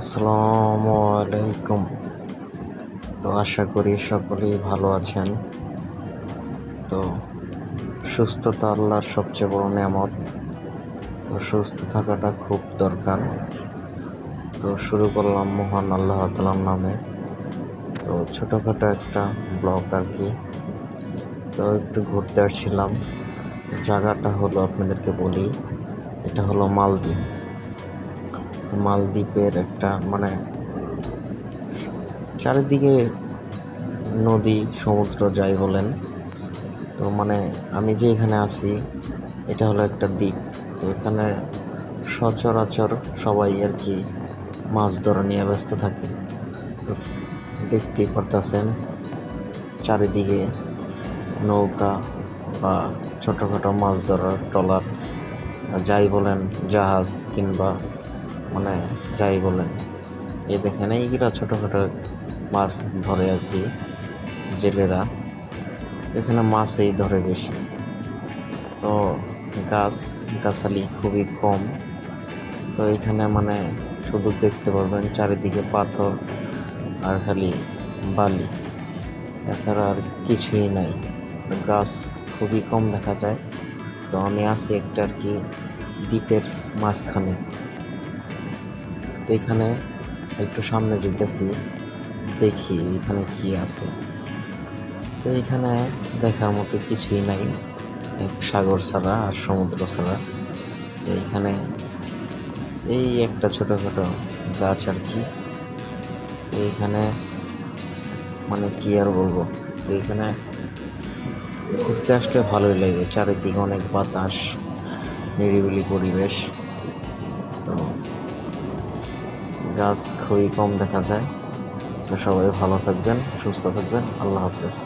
আসসালামু আলাইকুম। তো আশা করি সকলেই ভালো আছেন। তো সুস্থতা আল্লাহর সবচেয়ে বড় নিয়ামত। তো সুস্থ থাকাটা খুব দরকার। তো শুরু করলাম মহান আল্লাহ তালার নামে। তো ছোটোখাটো একটা ব্লগ আর কি। তো একটু ঘুরতে আসছিলাম। জায়গাটা হলো আপনাদেরকে বলি, এটা হলো মালদ্বীপ। মালদ্বীপের একটা মানে চারিদিকে নদী, সমুদ্র, যাই বলেন। তো মানে আমি যে এখানে আছি, এটা হলো একটা দ্বীপ। তো এখানে সচরাচর সবাই আর কি মাছ ধরা নিয়ে ব্যস্ত থাকে। তো দেখতেই পারতেছেন চারিদিকে নৌকা বা ছোটোখাটো মাছ ধরার ট্রলার, যাই বলেন, জাহাজ কিংবা মানে যাই বলেন। এই দেখেন এইগুলো ছোটোখাটো মাছ ধরে আর কি, জেলেরা। এখানে মাছ এই ধরে বেশি। তো গাছ, গাছালি খুবই কম। তো এখানে মানে শুধু দেখতে পারবেন চারিদিকে পাথর আর খালি বালি। এছাড়া আর কিছুই নাই। গাছ খুবই কম দেখা যায়। তো আমি আছি একটা আর কি দ্বীপের মাঝখানে। তো এখানে একটু সামনে যেতেছি দেখি এখানে কি আছে। তো এখানে দেখার মতো কিছুই নাই, এক সাগর ছাড়া আর সমুদ্র ছাড়া। তো এখানে এই একটা ছোটোখাটো গাছ আর কি। এইখানে মানে কি আর বলব, তো এখানে ঘুরতে আসলে ভালোই লাগে, চারিদিকে অনেক বাতাস, নিরিবিলি পরিবেশ। গাছ খুবই কম দেখা যায়। তো সবাই ভালো থাকবেন সুস্থ থাকবেন। আল্লাহ হাফেজ।